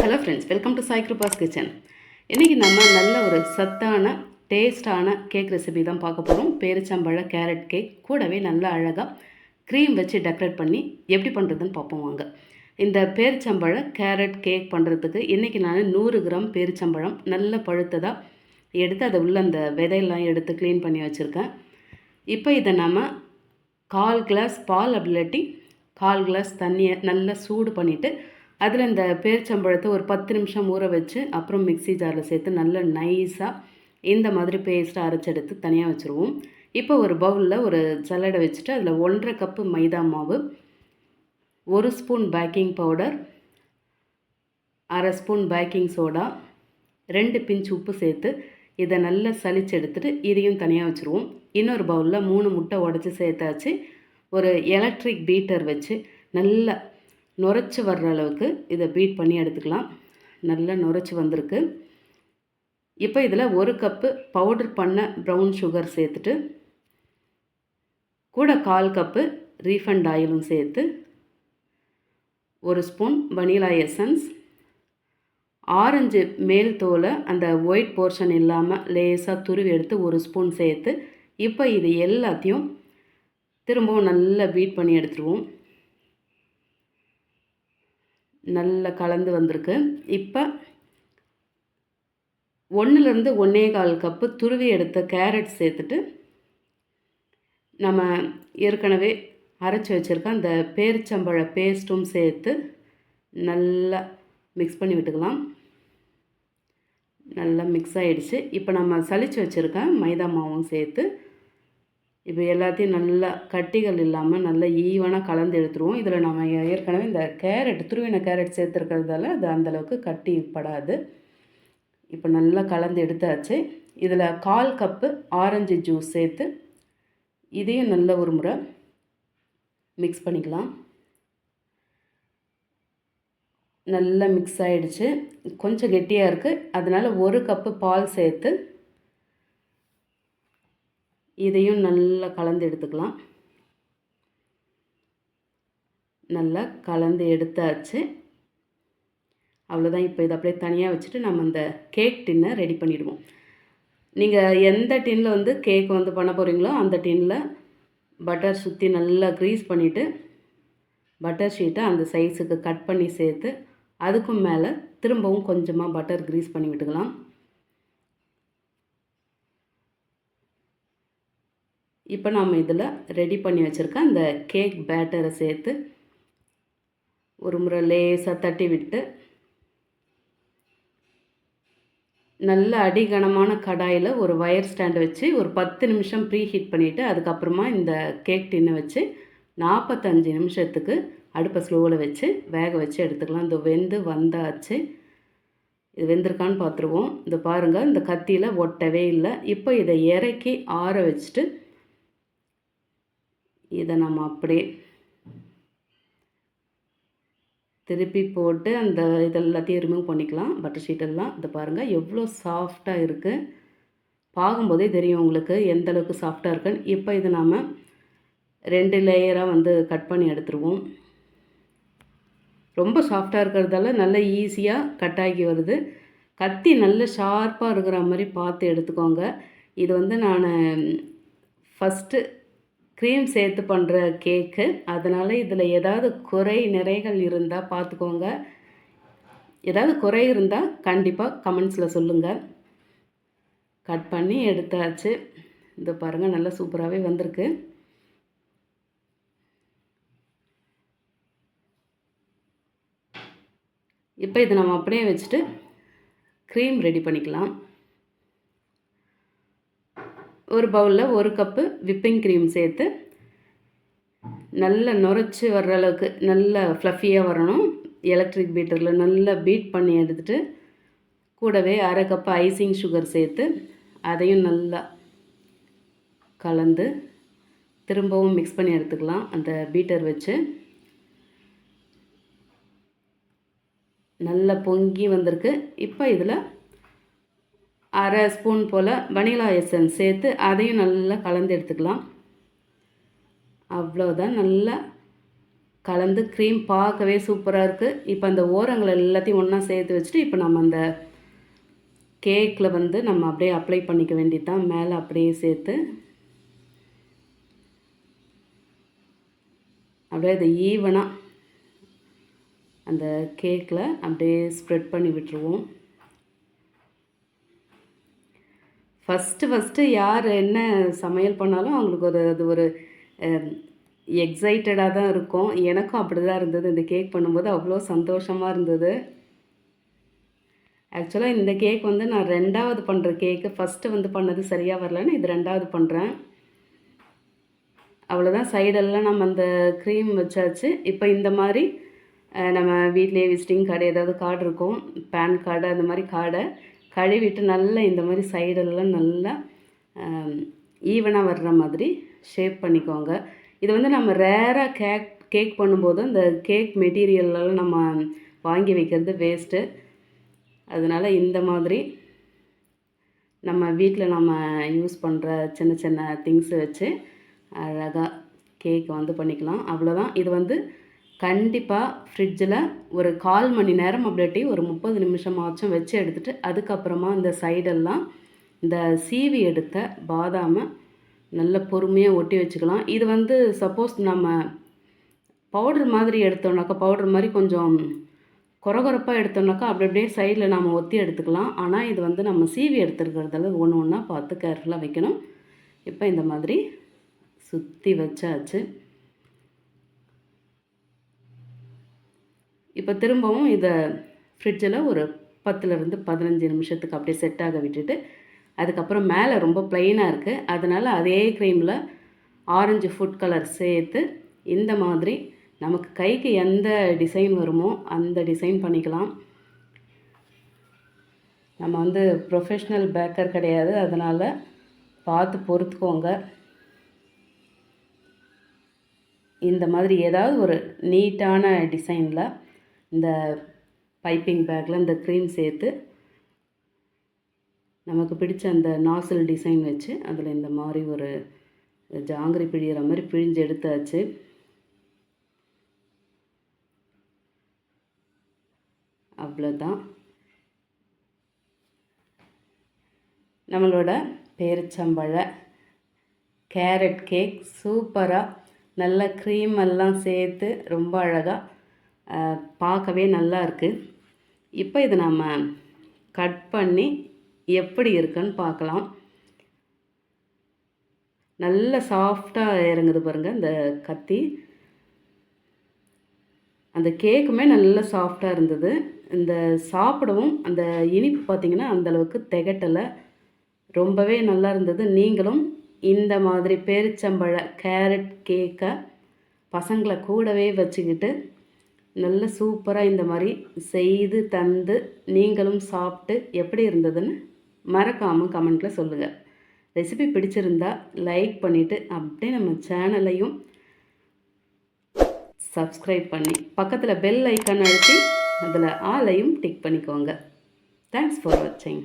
Hello friends welcome to Sai Kirupa's kitchen இன்றைக்கி நம்ம நல்ல ஒரு சத்தான டேஸ்டான கேக் ரெசிபி தான் பார்க்க போகிறோம் பேரிச்சம்பழ கேரட் கேக் கூடவே நல்லா அழகாக க்ரீம் வச்சு டெக்கரேட் பண்ணி எப்படி பண்ணுறதுன்னு பார்ப்போம் வாங்க. இந்த பேரிச்சம்பழ கேரட் கேக் பண்ணுறதுக்கு இன்றைக்கி நான் நூறு கிராம் பேரிச்சம்பழம் நல்ல பழுத்ததாக எடுத்து அதை உள்ள அந்த விதையெல்லாம் எடுத்து க்ளீன் பண்ணி வச்சுருக்கேன். இப்போ இதை நம்ம கால் கிளாஸ் பால் அப்படி இல்லாட்டி கால் கிளாஸ் தண்ணியை நல்லா சூடு பண்ணிவிட்டு அதில் இந்த பேரிச்சம்பழத்தை ஒரு பத்து நிமிஷம் ஊற வச்சு அப்புறம் மிக்ஸி ஜாரில் சேர்த்து நல்லா நைஸாக இந்த மாதிரி பேஸ்ட்டை அரைச்செடுத்து தனியாக வச்சுருவோம். இப்போ ஒரு பவுலில் ஒரு சல்லடை வச்சுட்டு அதில் ஒன்றரை கப்பு மைதா மாவு ஒரு ஸ்பூன் பேக்கிங் பவுடர் அரை ஸ்பூன் பேக்கிங் சோடா ரெண்டு பிஞ்ச் உப்பு சேர்த்து இதை நல்லா சளிச்சு எடுத்துட்டு இதையும் தனியாக வச்சுருவோம். இன்னொரு பவுலில் மூணு முட்டை உடச்சி சேர்த்தாச்சு. ஒரு எலக்ட்ரிக் பீட்டர் வச்சு நல்லா நுரைச்சி வர்ற அளவுக்கு இதை பீட் பண்ணி எடுத்துக்கலாம். நல்லா நுரைச்சி வந்திருக்கு. இப்போ இதில் ஒரு கப்பு பவுடர் பண்ண ப்ரௌன் சுகர் சேர்த்துட்டு கூட கால் கப்பு ரீஃபண்ட் ஆயிலும் சேர்த்து ஒரு ஸ்பூன் வனிலா எசன்ஸ் ஆரஞ்சு மேல் தோலை அந்த ஒயிட் போர்ஷன் இல்லாமல் லேசாக துருவி எடுத்து ஒரு ஸ்பூன் சேர்த்து இப்போ இது எல்லாத்தையும் திரும்பவும் நல்லா பீட் பண்ணி எடுத்துருவோம். நல்லா கலந்து வந்திருக்கு. இப்போ ஒன்றுலேருந்து ஒன்றே கால் கப்பு துருவி எடுத்த கேரட் சேர்த்துட்டு நம்ம ஏற்கனவே அரைச்சி வச்சுருக்க அந்த பேரிச்சம்பழ பேஸ்ட்டும் சேர்த்து நல்லா மிக்ஸ் பண்ணி விட்டுக்கலாம். நல்லா மிக்ஸ் ஆகிடுச்சு இப்போ நம்ம சளிச்சு வச்சுருக்க மைதா மாவும் சேர்த்து இப்போ எல்லாத்தையும் நல்லா கட்டிகள் இல்லாமல் நல்லா ஈவனாக கலந்து எடுத்துருவோம். இதில் நம்ம ஏற்கனவே இந்த கேரட் துருவின கேரட் சேர்த்துருக்கிறதால அது அந்தளவுக்கு கட்டி படாது இப்போ நல்லா கலந்து எடுத்தாச்சு. இதில் கால் கப்பு ஆரஞ்சு ஜூஸ் சேர்த்து இதையும் நல்ல ஒரு முறை மிக்ஸ் பண்ணிக்கலாம். நல்லா மிக்ஸ் ஆகிடுச்சு கொஞ்சம் கெட்டியாக இருக்குது. அதனால் ஒரு கப்பு பால் சேர்த்து இதையும் நல்லா கலந்து எடுத்துக்கலாம். நல்லா கலந்து எடுத்தாச்சு. அவ்வளோதான் இப்போ இதை அப்படியே தனியாக வச்சுட்டு நம்ம இந்த கேக் டின்னை ரெடி பண்ணிவிடுவோம் நீங்கள் எந்த டின்னில் வந்து கேக் வந்து பண்ண போகிறீங்களோ அந்த டின்னில் பட்டர் சுற்றி நல்லா க்ரீஸ் பண்ணிவிட்டு பட்டர் ஷீட்டை அந்த சைஸுக்கு கட் பண்ணி சேர்த்து அதுக்கும் மேலே திரும்பவும் கொஞ்சமாக பட்டர் க்ரீஸ் பண்ணி விட்டுக்கலாம். இப்போ நாம் இதில் ரெடி பண்ணி வச்சுருக்க அந்த கேக் பேட்டரை சேர்த்து ஒரு முறை லேசாக தட்டி விட்டு நல்ல அடிகனமான கடாயில் ஒரு ஒயர் ஸ்டாண்டு வச்சு ஒரு பத்து நிமிஷம் ப்ரீ ஹீட் பண்ணிவிட்டு அதுக்கப்புறமா இந்த கேக் டின்னை வச்சு நாற்பத்தஞ்சு நிமிஷத்துக்கு அடுப்பை ஸ்லோவில் வச்சு வேக வச்சு எடுத்துக்கலாம். இந்த வெந்து வந்தாச்சு. இது வெந்திருக்கான்னு பார்த்துருவோம் இந்த பாருங்கள் இந்த கத்தியில் ஒட்டவே இல்லை. இப்போ இதை இறக்கி ஆற வச்சுட்டு இதை நம்ம அப்படியே திருப்பி போட்டு அந்த இதெல்லாத்தையும் ரிமூவ் பண்ணிக்கலாம். பட்டர் ஷீட்டெல்லாம் இதை பாருங்கள் எவ்வளோ சாஃப்டாக இருக்குது பார்க்கும்போதே தெரியும் உங்களுக்கு எந்த அளவுக்கு சாஃப்டாக இருக்குன்னு. இப்போ இதை நாம் ரெண்டு லேயராக வந்து கட் பண்ணி எடுத்துருவோம். ரொம்ப சாஃப்டாக இருக்கிறதால நல்ல ஈஸியாக கட் ஆகி வருது. கத்தி நல்ல ஷார்ப்பாக இருக்கிற மாதிரி பார்த்து எடுத்துக்கோங்க. இது வந்து நான் ஃபஸ்ட்டு க்ரீம் சேர்த்து பண்ணுற கேக்கு அதனால் இதில் ஏதாவது குறை நிறைகள் இருந்தால் பார்த்துக்கோங்க ஏதாவது குறை இருந்தால் கண்டிப்பாக கமெண்ட்ஸில் சொல்லுங்கள் கட் பண்ணி எடுத்தாச்சு. இந்த பாருங்கள் நல்லா சூப்பராகவே வந்திருக்கு. இப்போ இதை நம்ம அப்படியே வச்சுட்டு க்ரீம் ரெடி பண்ணிக்கலாம். ஒரு பவுலில் ஒரு கப்பு விப்பிங் க்ரீம் சேர்த்து நல்லா நுரைச்சி வர்ற அளவுக்கு நல்லா ஃப்ளஃபியாக வரணும். எலக்ட்ரிக் பீட்டரில் நல்லா பீட் பண்ணி எடுத்துகிட்டு கூடவே அரை கப்பு ஐசிங் சுகர் சேர்த்து அதையும் நல்லா கலந்து திரும்பவும் மிக்ஸ் பண்ணி எடுத்துக்கலாம். அந்த பீட்டர் வச்சு நல்லா பொங்கி வந்திருக்கு. இப்போ இதில் அரை ஸ்பூன் போல் வனிலா எசன்ஸ் சேர்த்து அதையும் நல்லா கலந்து எடுத்துக்கலாம். அவ்வளோதான் நல்லா கலந்து க்ரீம் பார்க்கவே சூப்பராக இருக்குது இப்போ அந்த ஓரங்கள் எல்லாத்தையும் ஒன்றா சேர்த்து வச்சுட்டு இப்போ நம்ம அந்த கேக்கில் வந்து நம்ம அப்படியே அப்ளை பண்ணிக்க வேண்டியது தான் மேலே அப்படியே சேர்த்து அப்படியே அதை ஈவனாக அந்த கேக்கில் அப்படியே ஸ்ப்ரெட் பண்ணி விட்டுருவோம். ஃபஸ்ட்டு ஃபஸ்ட்டு யார் என்ன சமையல் பண்ணாலும் அவங்களுக்கு ஒரு அது ஒரு எக்ஸைட்டடாக தான் இருக்கும். எனக்கும் அப்படி தான் இருந்தது. இந்த கேக் பண்ணும்போது அவ்வளோ சந்தோஷமாக இருந்தது. ஆக்சுவலாக இந்த கேக் வந்து நான் ரெண்டாவது பண்ணுற கேக்கு ஃபஸ்ட்டு வந்து பண்ணது சரியாக வரலன்னு இது ரெண்டாவது பண்ணுறேன் அவ்வளோதான் சைடெல்லாம் நம்ம அந்த க்ரீம் வச்சாச்சு. இப்போ இந்த மாதிரி நம்ம வீட்லேயே விசிட்டிங் கார்டு ஏதாவது கார்டு இருக்கும். பேன் கார்டு அந்த மாதிரி கார்டை கழுவிட்டு நல்லா இந்த மாதிரி சைடெல்லாம் நல்லா ஈவனாக வர்ற மாதிரி ஷேப் பண்ணிக்கோங்க. இது வந்து நம்ம ரேராக கேக் கேக் பண்ணும்போது இந்த கேக் மெட்டீரியல்லாம் நம்ம வாங்கி வைக்கிறது வேஸ்ட்டு அதனால் இந்த மாதிரி நம்ம வீட்டில் நம்ம யூஸ் பண்ணுற சின்ன சின்ன திங்ஸ் வச்சு அழகாக கேக் வந்து பண்ணிக்கலாம். அவ்வளோதான் இது வந்து கண்டிப்பாக ஃப்ரிட்ஜில் ஒரு கால் மணி நேரம் அப்படிட்டி ஒரு முப்பது நிமிஷமாச்சும் வச்சு எடுத்துகிட்டு அதுக்கப்புறமா இந்த சைடெல்லாம் இந்த சீவி எடுத்த பாதாமை நல்ல பொறுமையாக ஒட்டி வச்சுக்கலாம். இது வந்து சப்போஸ் நம்ம பவுடர் மாதிரி எடுத்தோம்னாக்கா பவுடர் மாதிரி கொஞ்சம் குறகுறப்பாக எடுத்தோம்னாக்கா அப்படி அப்படியே சைடில் நம்ம ஒத்தி எடுத்துக்கலாம். ஆனால் இது வந்து நம்ம சீவி எடுத்துருக்கிறதால ஒன்று ஒன்றா பார்த்து கேர்ஃபுல்லாக வைக்கணும். இப்போ இந்த மாதிரி சுற்றி வச்சாச்சு. இப்போ திரும்பவும் இதை ஃப்ரிட்ஜில் ஒரு பத்துலேருந்து பதினஞ்சு நிமிஷத்துக்கு அப்படியே செட் ஆக விட்டுட்டு அதுக்கப்புறம் மேலே ரொம்ப ப்ளைனாக இருக்குது அதனால் அதே க்ரீமில் ஆரஞ்சு ஃபுட் கலர் சேர்த்து இந்த மாதிரி நமக்கு கைக்கு எந்த டிசைன் வருமோ அந்த டிசைன் பண்ணிக்கலாம். நம்ம வந்து ப்ரொஃபஷ்னல் பேக்கர் கிடையாது. அதனால் பார்த்து பொறுத்துக்கோங்க. இந்த மாதிரி ஏதாவது ஒரு நீட்டான டிசைனில் இந்த பைப்பிங் பேக்கில் இந்த க்ரீம் சேர்த்து நமக்கு பிடிச்ச அந்த நாசில் டிசைன் வச்சு அதில் இந்த மாதிரி ஒரு ஜாங்கிரி பிழிகிற மாதிரி பிழிஞ்சு எடுத்தாச்சு. அவ்வளோதான் நம்மளோட பேரிச்சம்பழ கேரட் கேக் சூப்பராக நல்ல க்ரீம் எல்லாம் சேர்த்து ரொம்ப அழகாக பார்க்கவே நல்லா இருக்குது இப்போ இதை நம்ம கட் பண்ணி எப்படி இருக்குன்னு பார்க்கலாம். நல்ல சாஃப்டாக இறங்குது பாருங்கள் இந்த கத்தி. அந்த கேக்குமே நல்ல சாஃப்டாக இருந்தது. இந்த சாப்பிடவும் அந்த இனிப்பு பார்த்திங்கன்னா அந்தளவுக்கு திகட்டலை. ரொம்பவே நல்லா இருந்தது. நீங்களும் இந்த மாதிரி பேரிச்சம்பழ கேரட் கேக்கை பசங்களை கூடவே வச்சுக்கிட்டு நல்ல சூப்பராக இந்த மாதிரி செய்து தந்து நீங்களும் சாப்பிட்டு எப்படி இருந்ததுன்னு மறக்காமல் கமெண்ட்டில் சொல்லுங்கள் ரெசிபி பிடிச்சிருந்தா லைக் பண்ணிவிட்டு அப்படியே நம்ம சேனலையும் சப்ஸ்கிரைப் பண்ணி பக்கத்தில் பெல் ஐக்கான் அழுத்தி அதில் ஆலையும் டிக் பண்ணிக்கோங்க. தேங்க்ஸ் ஃபார் வாட்சிங்